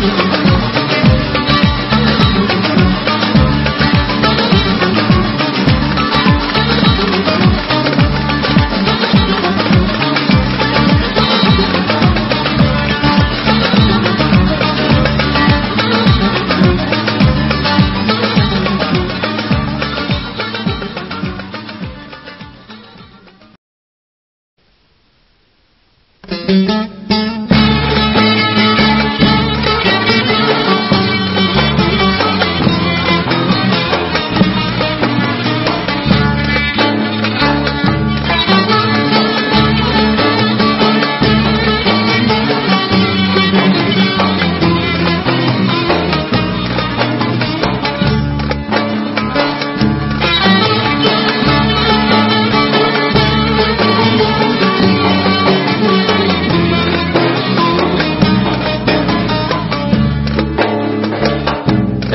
Thank you.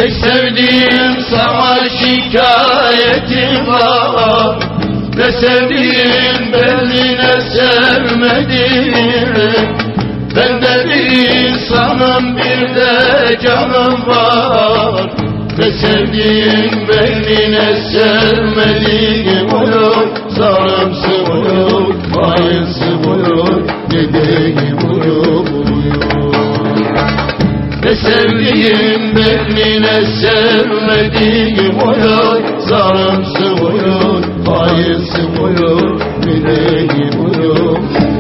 Ey sevdiğim sana şikayetim var. Ne sevdiğim belli ne sevmediğim. Ben de bir insanım bir de canım var. Ne sevdiğim belli ne sevmediğim Uyur sarımsı uyur Hayırsı uyur Dediğim uyur ne sevdiğim belli ne sevmediğim oyun Zarımsı oyun, hayırsı oyun Bileyim oyun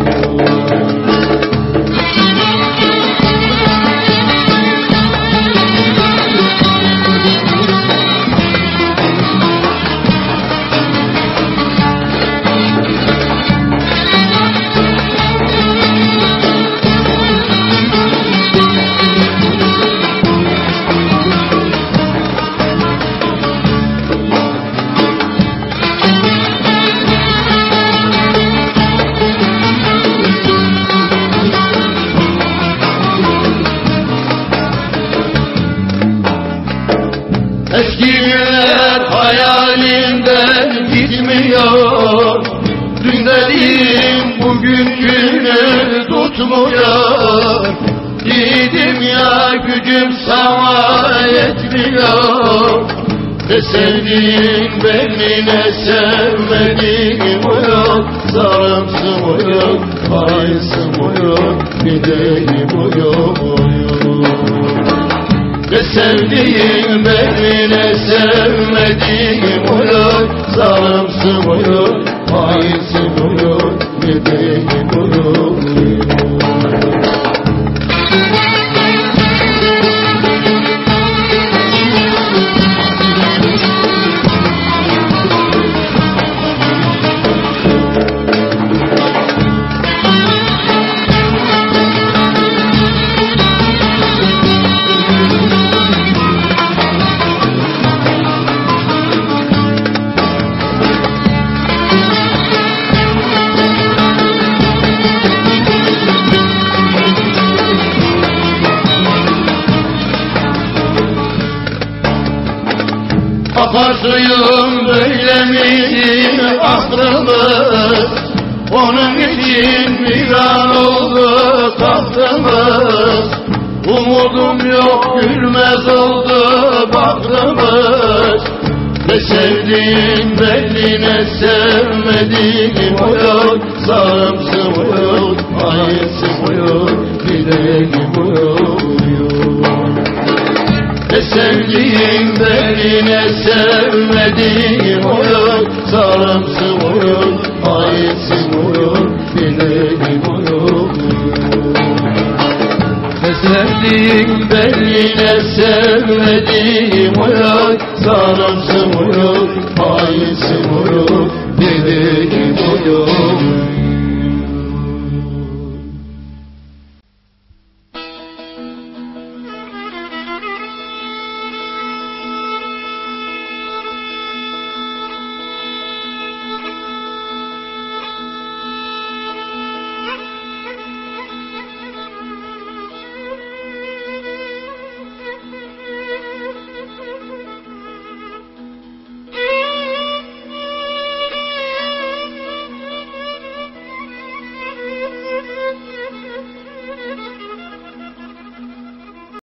Günler hayalimden gitmiyor. Dün dediğim bugünkünü tutmuyor. Yiğidim ya gücüm sana yetmiyor. Ne sevdiğin beni ne sevmediğim uyur, hayırsın uyur Gideyim uyur uyur ne sevdiğim beni ne sevmediğim uyur Zalimsin uyur, hainsin uyur Gideyim uyur, Suyum böyle miydi aklımız Onun için viran oldu tahtımız Umudum yok gülmez oldu baktımız Ne sevdiğim belli ne sevmediğim uyur, hayırsın uyur Gidelim uyur, uyur ne sevdiğim beni ne sevmediğim uyur Sarımsın uyur, hayırsın uyur Dileğim uyur Ne sevdiğim beni ne sevmediğim uyur Sarımsın uyur, hayırsın uyur Dileğim uyur